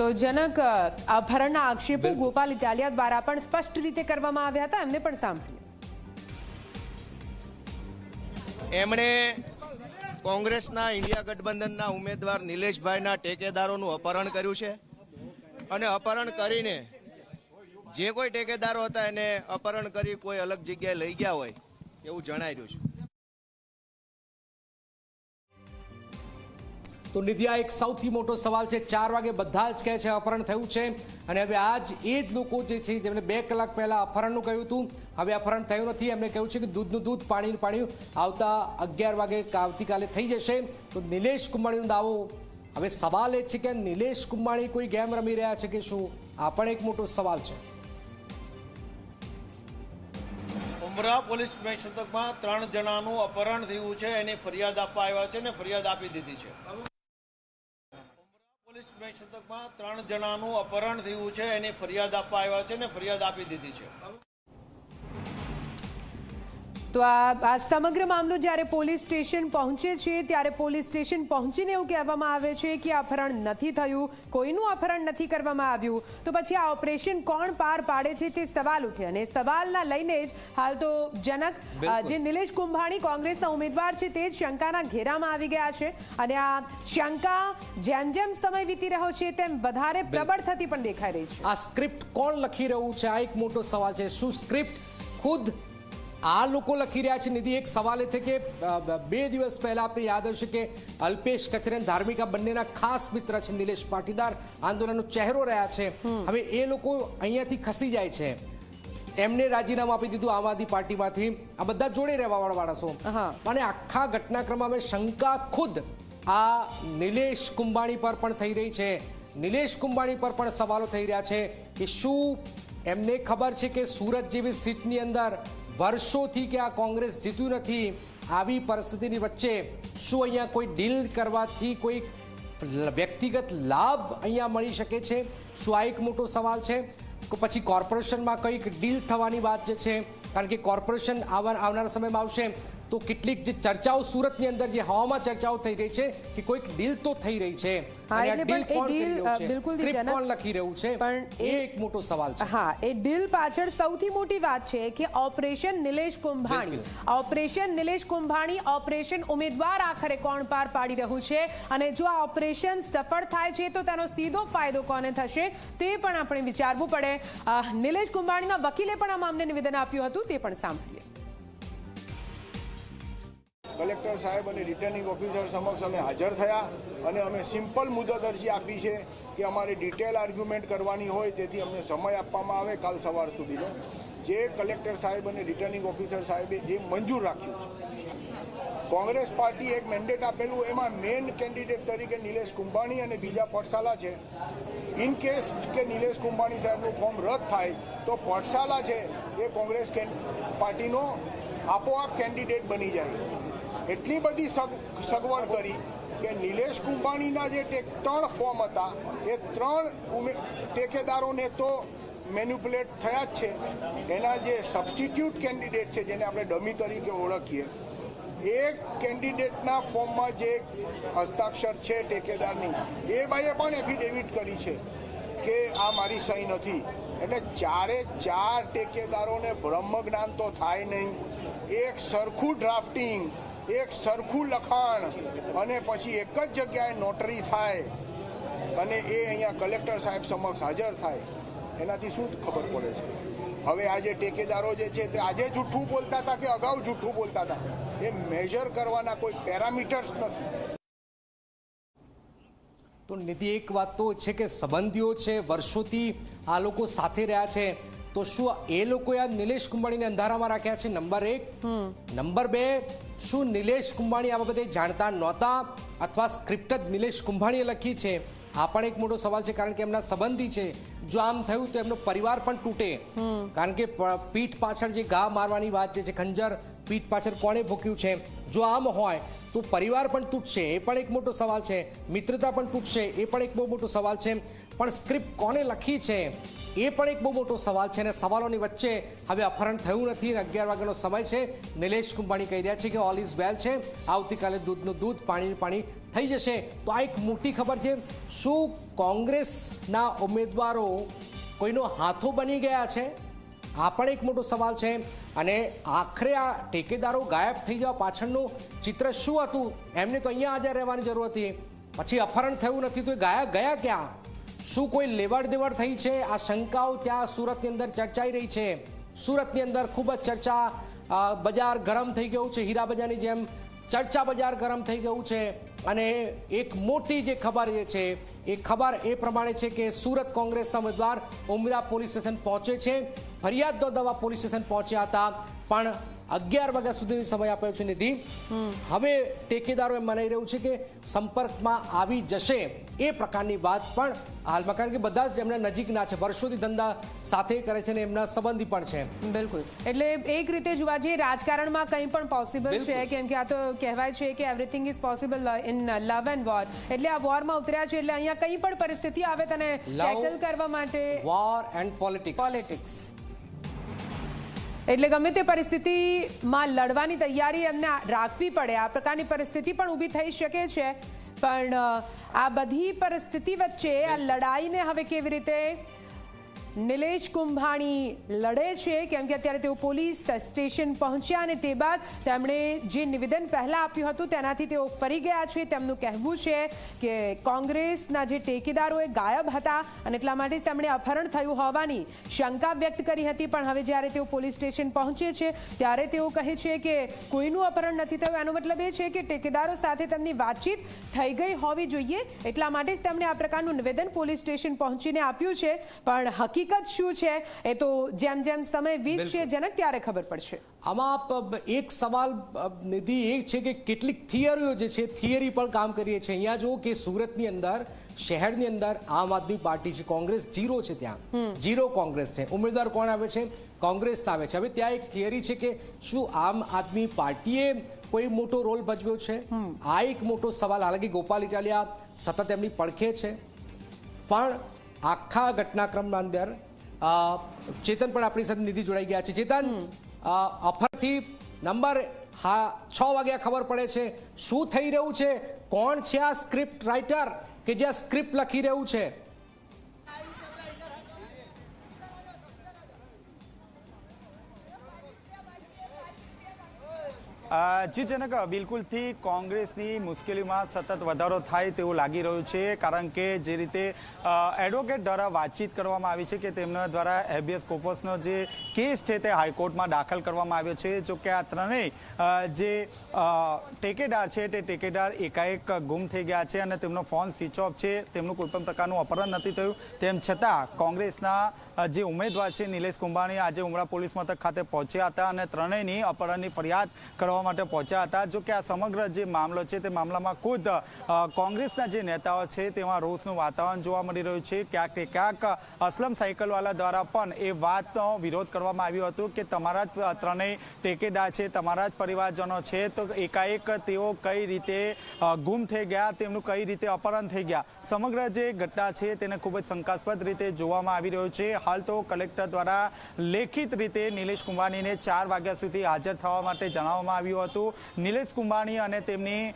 તો જનક અપહરણના આક્ષેપો ગોપાલ ઇટાલિયા દ્વારા પણ સ્પષ્ટ રીતે કરવામાં આવ્યા હતા. એમને પણ સાંભળ્યું એમણે કોંગ્રેસના ઇન્ડિયા ગઠબંધનના ઉમેદવાર નિલેશભાઈના ટેકેદારોનું અપહરણ કર્યું છે. અને અપહરણ કરીને જે કોઈ ટેકેદારો હતા એને અપહરણ કરી કોઈ અલગ જગ્યાએ લઈ ગયા હોય એવું જણાઈ રહ્યું છે. તો નિધિયા એક સૌથી મોટો સવાલ છે. ચાર વાગે બધા જ કહે છે, અપહરણ થયું છે. અને હવે આજ એ જ લોકો જે છે, જેમણે બે કલાક પહેલાં અપહરણનું કહ્યું હતું, હવે અપહરણ થયું નથી. એમણે કહ્યું છે કે દૂધનું દૂધ પાણીનું પાણી આવતા અગિયાર વાગે આવતીકાલે થઈ જશે. તો નિલેશ કુંભાણીનો દાવો. હવે સવાલ એ છે કે નિલેશ કુંભાણી કોઈ ગેમ રમી રહ્યા છે કે શું? આ પણ એક મોટો સવાલ છે. ઉમરા પોલીસ મથકમાં ત્રણ જણાનું અપહરણ થયું છે. એની ફરિયાદ આપવા આવ્યા છે અને ફરિયાદ આપી દીધી છે. મથકમાં ત્રણ જણાનું અપહરણ થયું છે, એની ફરિયાદ આપવા આવ્યા છે ને ફરિયાદ આપી દીધી છે. તો આ આ સમગ્ર મામલો જ્યારે પોલીસ સ્ટેશન પહોંચે છે ત્યારે પોલીસ સ્ટેશન પહોંચીને એવું કહેવામાં આવે છે કે અપહરણ નથી થયું કોઈનું અપહરણ નથી કરવામાં આવ્યું. તો પછી આ ઓપરેશન કોણ પાર પાડે છે તે સવાલ ઉઠે અને સવાલના લઈને જ હાલ તો જનક જે નિલેશ કુંભાણી કોંગ્રેસના ઉમેદવાર છે તે જ શંકાના ઘેરામાં આવી ગયા છે અને આ શંકા જેમ જેમ સમય વીતી રહ્યો છે તેમ વધારે પ્રબળ થતી પણ દેખાઈ રહી છે. આ સ્ક્રિપ્ટ કોણ લખી રહ્યું છે? આ એક મોટો સવાલ છે. શું સ્ક્રિપ્ટ ખુદ આ લોકો લખી રહ્યા છે. નિધિ એક સવાલ એ છે કે બે દિવસ પહેલા આપણે યાદ હશે કે અલ્પેશ કથિર અને ધાર્મિકા બંનેના ખાસ મિત્ર છે નિલેશ પાટીદાર. આંદોલનનો ચહેરો રહ્યા છે. હવે એ લોકો અહીંયાથી ખસી જાય છે. એમને રાજીનામું આપી દીધું આમ આદમી પાર્ટીમાંથી. આ બધા જોડે રહેવા વાળા માણસો. અને આખા ઘટનાક્રમમાં અમે શંકા ખુદ આ નિલેશ કુંભાણી પર પણ થઈ રહી છે. નિલેશ કુંભાણી પર પણ સવાલો થઈ રહ્યા છે કે શું એમને ખબર છે કે સુરત જેવી સીટની અંદર વર્ષોથી કે આ કોંગ્રેસ જીત્યું નથી, આવી પરિસ્થિતિની વચ્ચે શું અહીંયા કોઈ ડીલ કરવાથી કોઈ વ્યક્તિગત લાભ અહીંયા મળી શકે છે? શું આ એક મોટો સવાલ છે? પછી કોર્પોરેશનમાં કંઈક ડીલ થવાની વાત છે? કારણ કે કોર્પોરેશન આવનારા સમયમાં આવશે. તો કેટલીક જે ચર્ચાઓ સુરતની અંદર જે હવામાં ચર્ચાઓ થઈ રહી છે કે કોઈક ડીલ તો થઈ રહી છે. લખી રહ્યું છે? પણ એ એક મોટો સવાલ છે. હા એ ડીલ પાછળ સૌથી મોટી વાત છે કે operation Nilesh Kumbhani. Operation Nilesh Kumbhani operation ઉમેદવાર આખરે કોણ પાર પાડી રહ્યું છે? અને જો આ ઓપરેશન સફળ થાય છે તો તેનો સીધો ફાયદો કોને થશે? તે પણ આપણે વિચારવું પડે. નિલેશ કુંભાણીના વકીલે પણ આ મામલે નિવેદન આપ્યું હતું તે પણ સાંભળીએ. કલેક્ટર સાહેબ અને રિટર્નિંગ ઓફિસર સમક્ષ અમે હાજર થયા અને અમે સિમ્પલ મુદત અરજી આપી છે કે અમારે ડિટેલ આર્ગ્યુમેન્ટ કરવાની હોય તેથી અમને સમય આપવામાં આવે કાલ સવાર સુધીનો. જે કલેક્ટર સાહેબ અને રિટર્નિંગ ઓફિસર સાહેબે જે મંજૂર રાખ્યું છે. કોંગ્રેસ પાર્ટી એક મેન્ડેટ આપેલું, એમાં મેઇન કેન્ડિડેટ તરીકે નિલેશ કુંભાણી અને બીજા પડસાલા છે. ઇન કેસ કે નિલેશ કુંભાણી સાહેબનું ફોર્મ રદ થાય, તો પડસાલા છે એ કોંગ્રેસ પાર્ટીનો આપોઆપ કેન્ડિડેટ બની જાય. એટલી બધી સગ, સગવડ કરી કે નિલેશ કુંભાણીના જે ત્રણ ફોર્મ હતા, એ ત્રણ ટેકેદારોને તો મેન્યુપ્યુલેટ થયા જ છે. એના જે સબસ્ટિટ્યૂટ કેન્ડિડેટ છે, જેને આપણે ડમી તરીકે ઓળખીએ, એ કેન્ડિડેટના ફોર્મમાં જે હસ્તાક્ષર છે ટેકેદારની, એ ભાઈએ પણ એફિડેવિટ કરી છે કે આ મારી સહી નથી. એટલે ચારે ચાર ટેકેદારોને બ્રહ્મ જ્ઞાન તો થાય નહીં. એક સરખું ડ્રાફ્ટિંગ એક સરખું લખાણ અને પછી એક જ જગ્યાએ નોટરી થાય અને એ અહીંયા કલેક્ટર સાહેબ સમક્ષ હાજર થાય એનાથી શું ખબર પડે છે? હવે આ જે ટેકેદારો જે છે તે આજે જૂઠું બોલતા હતા કે અગાઉ જૂઠું બોલતા હતા? એ મેજર કરવાના કોઈ પેરામીટર્સ નથી. તો નિધિ એક વાત તો છે કે સંબંધીઓ છે વર્ષોથી આ લોકો સાથે રહ્યા છે. તો શું એ લોકોએ આ નિલેશ કુંભાણીને અંધારામાં રાખ્યા છે? નંબર એક. નંબર બે શું નિલેશ કુંભાણી આ બાબતે જાણતા નહોતા? અથવા સ્ક્રિપ્ટ જ નિલેશ કુંભાણીએ લખી છે? આ પણ એક મોટો સવાલ છે કારણ કે એમના સંબંધી છે. જો આમ થયું તો એમનો પરિવાર પણ તૂટે. કારણ કે પીઠ પાછળ જે ઘા મારવાની વાત જે છે ખંજર પીઠ પાછળ કોણે ભૂક્યું છે? જો આમ હોય તો પરિવાર પણ તૂટશે, એ પણ એક મોટો સવાલ છે. મિત્રતા પણ તૂટશે, એ પણ એક બહુ મોટો સવાલ છે. પણ સ્ક્રિપ્ટ કોને લખી છે, એ પણ એક બહુ મોટો સવાલ છે. અને સવાલોની વચ્ચે હવે અપહરણ થયું નથી અને અગિયાર વાગ્યાનો સમય છે. નિલેશ કુંભાણી કહી રહ્યા છે કે ઓલ ઇઝ વેલ છે. આવતીકાલે દૂધનું દૂધ, પાણીનું પાણી થઈ જશે. તો આ એક મોટી ખબર છે. શું કોંગ્રેસના ઉમેદવારો કોઈનો હાથો બની ગયા છે? આ પણ એક મોટો સવાલ છે. અને આખરે આ ટેકેદારો ગાયબ થઈ જવા પાછળનું ચિત્ર શું હતું? એમને તો અહીંયા હાજર રહેવાની જરૂર હતી. પછી અપહરણ થયું નથી તો એ ગાયબ ગયા ક્યાં? શું કોઈ લેવડ દેવડ થઈ છે? આ શંકાઓ ત્યાં સુરતની અંદર ચર્ચાઈ રહી છે. સુરતની અંદર ખૂબ જ ચર્ચા બજાર ગરમ થઈ ગયું છે. હીરા બજારની જેમ ચર્ચા બજાર ગરમ થઈ ગયું છે. અને એક મોટી જે ખબર એ છે એ ખબર એ પ્રમાણે છે કે સુરત કોંગ્રેસના ઉમેદવાર ઉમરા પોલીસ સ્ટેશન પહોંચે છે. ફરિયાદ નોંધાવવા પોલીસ સ્ટેશન પહોંચ્યા હતા, પણ અગિયાર વાગ્યા સુધીની સમય આપ્યો છે નિધિ. હવે ટેકેદારો એમ મનાઈ રહ્યું છે કે સંપર્કમાં આવી જશે એ પ્રકારની વાત પણ હાલમાં કારણ કે બધા જ એમના નજીકના છે વર્ષોથી ધંધા સાથે કરે છે ને એમના સંબંધી પણ છે. બિલકુલ. એટલે એક રીતે જોવા જઈએ રાજકારણમાં કંઈ પણ પોસિબલ છે કેમ કે આ તો કહેવાય છે કે everything is possible in love and war એટલે આ વોરમાં ઉતર્યા છે એટલે અહીંયા કંઈ પણ પરિસ્થિતિ આવે તને ટેકલ કરવા માટે વોર એન્ડ પોલિટિક્સ પોલિટિક્સ એટલે ગમે તે પરિસ્થિતિમાં લડવાની તૈયારી એમને રાખવી પડે. આ પ્રકારની પરિસ્થિતિ પણ ઊભી થઈ શકે છે. પણ આ બધી પરિસ્થિતિ વચ્ચે આ લડાઈને હવે કેવી રીતે નિલેશ કુંભાણી લડે છે, કેમ કે અત્યારે તેઓ પોલીસ સ્ટેશન પહોંચ્યા અને તે બાદ તેમણે જે નિવેદન પહેલા આપ્યું હતું, તેનાથી તેઓ ફરી ગયા છે. તેમનું કહેવું છે કે કોંગ્રેસના જે ટેકેદારો એ ગાયબ હતા અને એટલા માટે તેમણે અપહરણ થયું હોવાની શંકા વ્યક્ત કરી હતી. પણ હવે જ્યારે તેઓ પોલીસ સ્ટેશન પહોંચે છે, ત્યારે તેઓ કહે છે કે કોઈનું અપહરણ નથી થયું. એનો મતલબ એ છે કે ટેકેદારો સાથે તેમની વાતચીત થઈ ગઈ હોવી જોઈએ. એટલા માટે જ તેમણે આ પ્રકારનું નિવેદન પોલીસ સ્ટેશન પહોંચીને આપ્યું છે. પણ હકીકત શું છે એ તો જેમ જેમ સમય વીતશે જનક ત્યારે ખબર પડશે. આમાં એક સવાલ નિધિ એ છે કે કેટલીક થિયરીઓ જે છે થિયરી પણ કામ કરીએ છીએ. અહીંયા જો કે સુરતની અંદર શહેરની અંદર આમ આદમી પાર્ટી છે. કોંગ્રેસ જીરો છે ત્યાં. જીરો કોંગ્રેસ છે. ઉમેદવાર કોણ આવે છે? કોંગ્રેસ આવે છે. હવે ત્યાં એક થિયરી છે કે શું આમ આદમી પાર્ટીએ કોઈ મોટો રોલ ભજવ્યો છે? આ એક મોટો સવાલ. હાલાકી ગોપાલ ઇટાલિયા સતત એમની પડખે છે. પણ આખા ઘટનાક્રમના અંદર ચેતન પણ આપણી સાથે નિધિ જોડાઈ ગયા છે. ચેતન અફરથી નંબર હા છ વાગ્યા ખબર પડે છે શું થઈ રહ્યું છે? કોણ છે આ સ્ક્રિપ્ટ રાઇટર કે જે આ સ્ક્રિપ્ટ લખી રહ્યું છે? જી જનક બિલકુલથી કોંગ્રેસની મુશ્કેલીમાં સતત વધારો થાય તેવું લાગી રહ્યું છે, કારણ કે જે રીતે એડવોકેટ દ્વારા વાતચીત કરવામાં આવી છે કે તેમના દ્વારા હેબિયસ કોપસનો જે કેસ છે તે હાઈકોર્ટમાં દાખલ કરવામાં આવ્યો છે, જો કે આ ત્રણેય જે ટેકેદાર છે તે ટેકેદાર એકાએક ગુમ થઈ ગયા છે અને તેમનો ફોન સ્વિચ ઓફ છે, તેમનું કોઈ પણ પ્રકારનું અપહરણ નથી થયું. તેમ છતાં કોંગ્રેસના જે ઉમેદવાર છે નિલેશ કુંભાણી આજે ઉમરા પોલીસ મથક ખાતે પહોંચ્યા હતા અને ત્રણેયની અપહરણની ફરિયાદ કરવા માટે પહોંચ્યા હતા. જો કે આ સમગ્ર જે મામલો છે, તે મામલામાં ખુદ કોંગ્રેસના જે નેતાઓ છે, તેમાં રોષનું વાતાવરણ જોવા મળી રહ્યું છે. ક્યાંક ક્યાંક, અસલમ સાયકલવાલા દ્વારા પણ એ વાતનો વિરોધ કરવામાં આવ્યો હતો કે તમારા જ ત્રણેય ટેકેદાર છે, તમારા જ પરિવારજનો છે, તો એકાએક તેઓ કઈ રીતે ગુમ થઈ ગયા, તેમનું કઈ રીતે અપહરણ થઈ ગયા? સમગ્ર જે ઘટના છે, તેને ખૂબ જ શંકાસ્પદ રીતે જોવામાં આવી રહ્યું છે. હાલ તો કલેક્ટર દ્વારા લેખિત રીતે નિલેશ કુંભાનીને ચાર વાગ્યા સુધી હાજર થવા માટે જણાવવામાં આવ્યું હતું. નિલેશ કુંભાણી અને તેમની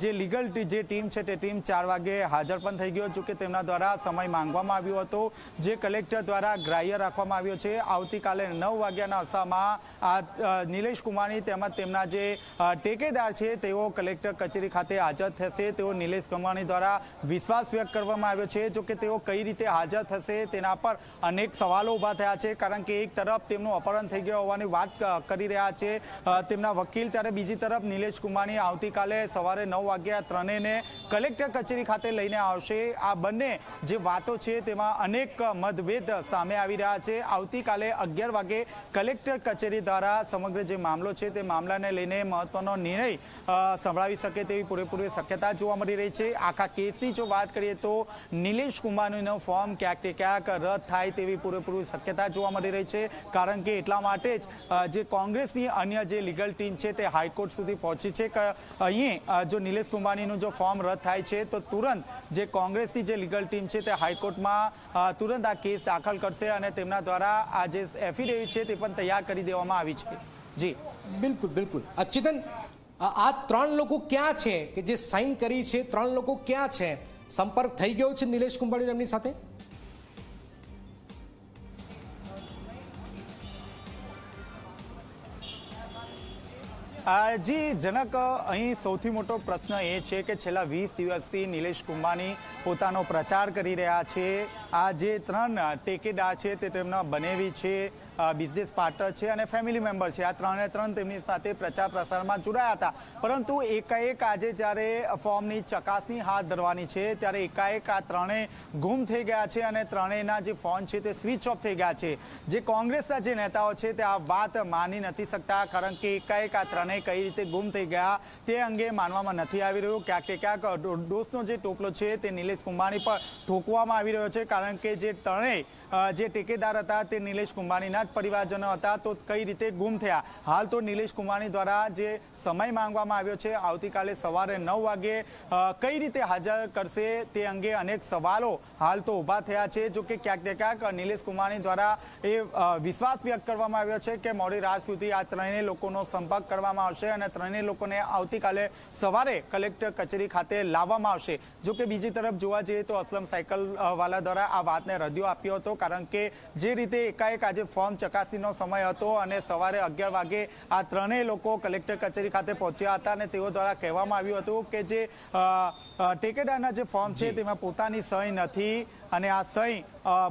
જે લીગલ જે ટીમ છે તે ટીમ ચાર વાગે હાજર પણ થઈ ગયો, જોકે તેમના દ્વારા સમય માંગવામાં આવ્યો હતો. જે કલેક્ટર દ્વારા ગ્રાહ્ય રાખવામાં આવ્યો છે. આવતીકાલે નવ વાગ્યાના અરસામાં આ નિલેશ કુંભાણી તેમજ તેમના જે ટેકેદાર છે તેઓ કલેક્ટર કચેરી ખાતે હાજર થશે. તેઓ નિલેશ કુંભાણી દ્વારા વિશ્વાસ વ્યક્ત કરવામાં આવ્યો છે, જોકે તેઓ કઈ રીતે હાજર થશે તેના પર અનેક સવાલો ઊભા થયા છે, કારણ કે એક તરફ તેમનું અપહરણ થઈ ગયું હોવાની વાત કરી રહ્યા છે. તેમના વકીલ ત્યારે બીજી તરફ નિલેશ કુમારની આવતીકાલે સવારે નવ વાગ્યા ત્રણેયને કલેક્ટર કચેરી ખાતે લઈને આવશે. આ બંને જે વાતો છે તેમાં અનેક મતભેદ સામે આવી રહ્યા છે. આવતીકાલે અગિયાર વાગે કલેક્ટર કચેરી દ્વારા સમગ્ર જે મામલો છે તે મામલાને લઈને મહત્વનો નિર્ણય સંભળાવી શકે તેવી પૂરેપૂરી શક્યતા જોવા મળી રહી છે. આખા કેસની જો વાત કરીએ તો નિલેશ કુંભાનીનો ફોર્મ ક્યાંક તે ક્યાંક રદ થાય તેવી પૂરેપૂરી શક્યતા જોવા મળી રહી છે. કારણ કે એટલા માટે જ જે કોંગ્રેસની અન્ય જે લીગલ ટીમ છે તે હાઈકોર્ટ સુધી પહોંચી છે. અહીં જો નિલેશ કુંભાનીનું જો ફોર્મ રદ થાય છે તો તુરંત જે કોંગ્રેસની જે લીગલ ટીમ છે તે હાઈકોર્ટમાં તુરંત આ કેસ દાખલ કરશે અને તેમના દ્વારા આ જે એફિડેવિટ છે તે પણ તૈયાર કરી દેવામાં આવી છે. જી. બિલકુલ બિલકુલ. અ, આ ત્રણ લોકો ક્યાં છે કે જે સાઇન કરી છે ત્રણ લોકો ક્યાં છે? સંપર્ક થઈ ગયો છે નિલેશ કુંભાણી એમની સાથે? જી જનક અહીં સૌથી મોટો પ્રશ્ન એ છે કે છેલ્લા વીસ દિવસથી નિલેશ કુંભાની પોતાનો પ્રચાર કરી રહ્યા છે. આ જે ત્રણ ટેકેદાર છે તે તેમના બનેવી છે. બિઝનેસ પાર્ટનર છે અને ફેમિલી મેમ્બર છે. આ ત્રણે ત્રણ તેમની સાથે પ્રચાર પ્રસારમાં જોડાયા હતા. પરંતુ એકાએક આજે જ્યારે ફોર્મની ચકાસણી હાથ ધરવાની છે, ત્યારે એકાએક આ ત્રણેય ગુમ થઈ ગયા છે અને ત્રણેયના જે ફોન છે તે સ્વિચ ઓફ થઈ ગયા છે. જે કોંગ્રેસના જે નેતાઓ છે તે આ વાત માની નથી શકતા, કારણ કે એકાએક આ ત્રણેય કઈ રીતે ગુમ થઈ ગયા તે અંગે માનવામાં નથી આવી રહ્યું. ક્યાંક ક્યાંક ડોસનો જે ટોપલો છે તે નિલેશ કુંભાણી પર ઠોકવામાં આવી રહ્યો છે, કારણ કે જે ત્રણેય જે ટેકેદાર હતા તે નિલેશ કુંભાણીના જ પરિવારજનો હતા તો કઈ રીતે ગુમ થયા? હાલ તો નિલેશ કુમારની દ્વારા જે સમય માંગવામાં આવ્યો છે આવતીકાલે સવારે નવ વાગે કઈ રીતે હાજર કરશે તે અંગે અનેક સવાલો હાલ તો ઊભા થયા છે. જો કે ક્યાંક ને ક્યાંક નિલેશ કુમારની દ્વારા એ વિશ્વાસ વ્યક્ત કરવામાં આવ્યો છે કે મોડી રાત સુધી આ ત્રણેય લોકોનો સંપર્ક કરવામાં આવશે અને ત્રણેય લોકોને આવતીકાલે સવારે કલેક્ટર કચેરી ખાતે લાવવામાં આવશે. જો કે બીજી તરફ જોવા જઈએ તો અસલમ સાયકલ અ, વાલા દ્વારા આ વાતને રદિયો આપ્યો હતો કારણ કે જે રીતે એકાએક આજે ફોર્મ ચકાસીનો સમય હતો અને સવારે અગિયાર વાગે આ ત્રણેય લોકો કલેક્ટર કચેરી ખાતે પહોંચ્યા હતા અને તેઓ દ્વારા કહેવામાં આવ્યું હતું કે જે ટેકેદારના જે ફોર્મ છે તેમાં પોતાની સહી નથી. અને આ સહી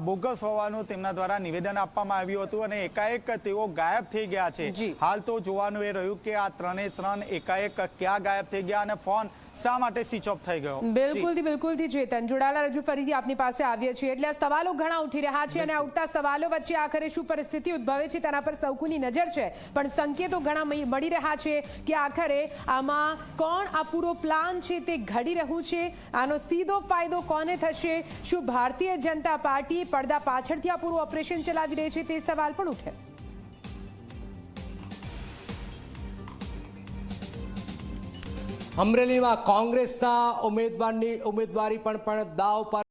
બોગસ હોવાનું તેમના દ્વારા નિવેદન આપવામાં આવ્યું હતું અને એકાએક તેઓ ગાયબ થઈ ગયા છે. હાલ તો જોવાનું એ રહ્યું કે આ ત્રણે ત્રણ એકાએક ક્યાં ગાયબ થઈ ગયા અને ફોન શા માટે સ્વિચ ઓફ થઈ ગયો. બિલકુલથી બિલકુલથી ચેતન. જોડાયેલા રજૂ ફરીથી આપની પાસે આવીએ છીએ. એટલે આ સવાલો ઘણા ઉઠી રહ્યા છે અને આ ઉઠતા સવાલો વચ્ચે આખરે શું પરિસ્થિતિ ઉદ્ભવે છે તેના પર સૌકુની નજર છે. પણ સંકેતો ઘણા મળી રહ્યા છે કે આખરે આમાં કોણ આ પૂરો પ્લાન છે તે ઘડી રહ્યું છે? આનો સીધો ફાયદો કોને થશે? શું ભારતીય જનતા પાર્ટી પડદા પાછળથી આ પૂરું ઓપરેશન ચલાવી રહી છે. તે સવાલ પણ ઉઠે. અમરેલીમાં કોંગ્રેસના ઉમેદવારની ઉમેદવારી પણ પણ દાવ પર